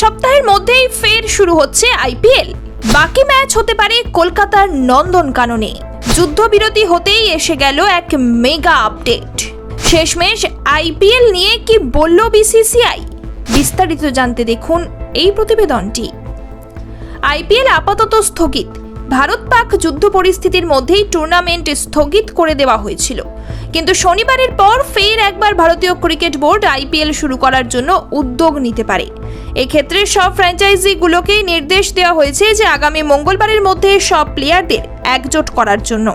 সপ্তাহের মধ্যেই ফের শুরু হচ্ছে আইপিএল বাকি ম্যাচ হতে পারে কলকাতার নন্দন কাননে যুদ্ধবিরতি হতেই এসে গেল এক মেগা আপডেট। শেষমেশ আইপিএল নিয়ে কি বলল বিসিসিআই বিস্তারিত জানতে দেখুন এই প্রতিবেদনটি। আইপিএল আপাতত স্থগিত। ভারত পাক যুদ্ধ পরিস্থিতির মধ্যেই টুর্নামেন্ট স্থগিত করে দেওয়া হয়েছিল। কিন্তু শনিবারের পর ফের একবার ভারতীয় ক্রিকেট বোর্ড আইপিএল শুরু করার জন্য উদ্যোগ নিতে পারে। এক্ষেত্রে সব ফ্র্যাঞ্চাইজিগুলোকেই নির্দেশ দেওয়া হয়েছে যে আগামী মঙ্গলবারের মধ্যে সব প্লেয়ারদের একজোট করার জন্য।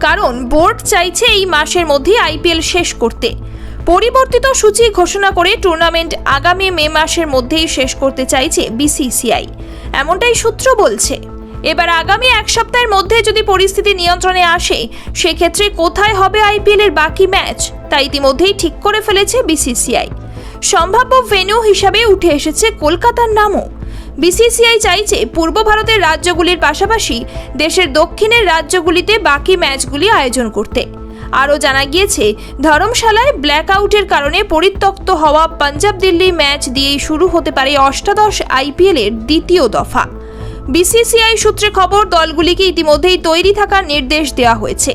কারণ বোর্ড চাইছে এই মাসের মধ্যেই আইপিএল শেষ করতে। পরিবর্তিত সূচি ঘোষণা করে টুর্নামেন্ট আগামী মে মাসের মধ্যেই শেষ করতে চাইছে বিসিসিআই এমনটাই সূত্র বলছে। এবার আগামী এক সপ্তাহের মধ্যে যদি পরিস্থিতি নিয়ন্ত্রণে আসে, সেক্ষেত্রে কোথায় হবে আইপিএল এর বাকি ম্যাচ, তা ইতিমধ্যেই ঠিক করে ফেলেছে বিসিসিআই। সম্ভাব্য ভেন্যু হিসাবে উঠে এসেছে কলকাতার নামও। বিসিসিআই চাইছে পূর্ব ভারতের রাজ্যগুলির পাশাপাশি দেশের দক্ষিণের রাজ্যগুলিতে বাকি ম্যাচগুলি আয়োজন করতে। আরও জানা গিয়েছে, ধর্মশালায় ব্ল্যাক আউটের কারণে পরিত্যক্ত হওয়া পাঞ্জাব দিল্লি ম্যাচ দিয়েই শুরু হতে পারে অষ্টাদশ আইপিএলের দ্বিতীয় দফা। বিসিসিআই সূত্রে খবর দলগুলিকে ইতিমধ্যেই তৈরি থাকার নির্দেশ দেওয়া হয়েছে।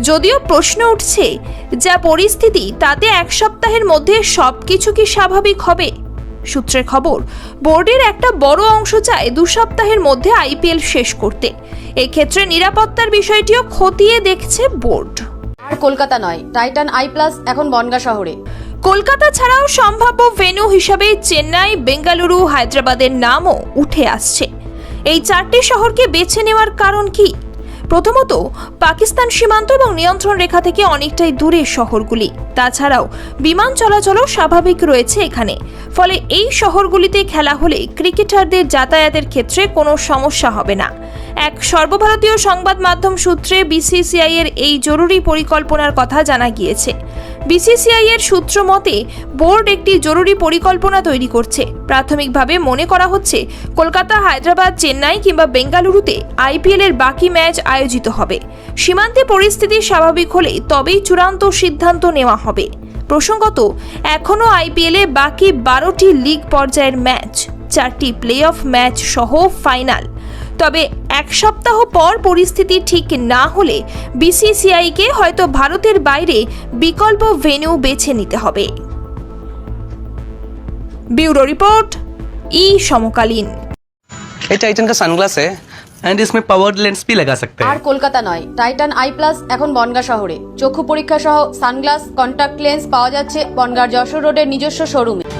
যদিও প্রশ্ন উঠছে যা পরিস্থিতি তাতে এক সপ্তাহের মধ্যে সবকিছু কি স্বাভাবিক হবে? সূত্রের খবর বোর্ডের একটা বড় অংশ চায় দু সপ্তাহের মধ্যে আইপিএল শেষ করতে। এক্ষেত্রে নিরাপত্তার বিষয়টিও খতিয়ে দেখছে বোর্ড। আর কলকাতা নয় টাইটান আই প্লাস এখন বনগা শহরে। কলকাতা ছাড়াও সম্ভাব্য ভেন্যু হিসাবে চেন্নাই বেঙ্গালুরু হায়দ্রাবাদের নামও উঠে আসছে। এই চারটি শহরকে বেছে নেওয়ার কারণ কি? প্রথমত, পাকিস্তান সীমান্ত এবং নিয়ন্ত্রণ রেখা থেকে অনেকটাই দূরে শহরগুলি। তাছাড়াও, বিমান চলাচলও স্বাভাবিক রয়েছে এখানে। ফলে এই শহরগুলিতে খেলা হলে ক্রিকেটারদের যাতায়াতের ক্ষেত্রে কোনো সমস্যা হবে না। এক সর্বভারতীয় সংবাদ মাধ্যম সূত্রে বিসিসিআই এর এই জরুরি পরিকল্পনার কথা জানা গিয়েছে। বিসিসিআই এর সূত্র মতে, বোর্ড একটি জরুরি পরিকল্পনা তৈরি করছে। প্রাথমিকভাবে মনে করা হচ্ছে, কলকাতা, হায়দ্রাবাদ, চেন্নাই কিংবা বেঙ্গালুরুতে আইপিএল এর বাকি ম্যাচ আয়োজিত হবে। সীমান্তে পরিস্থিতি স্বাভাবিক হলে তবেই চূড়ান্ত সিদ্ধান্ত নেওয়া হবে। প্রসঙ্গত, এখনও আইপিএলে বাকি বারোটি লিগ পর্যায়ের ম্যাচ, চারটি প্লে অফ ম্যাচ সহ ফাইনাল। তবে এক সপ্তাহ পর পরিস্থিতি ঠিক না হলে বিসিসিআইকে হয়তো ভারতের বাইরে বিকল্প ভেন্যু বেছে নিতে হবে ব্যুরো রিপোর্ট ই সমকালীন ये टाइटन का सनग्लास है एंड इसमें पावर लेंस भी लगा सकते আর हैं কলকাতা নয় টাইটান আই প্লাস এখন বনগা শহরে চক্ষু পরীক্ষা সহ সানগ্লাস কন্টাক্ট লেন্স পাওয়া যাচ্ছে বনগার যশোর রোডের নিজস্ব শোরুমে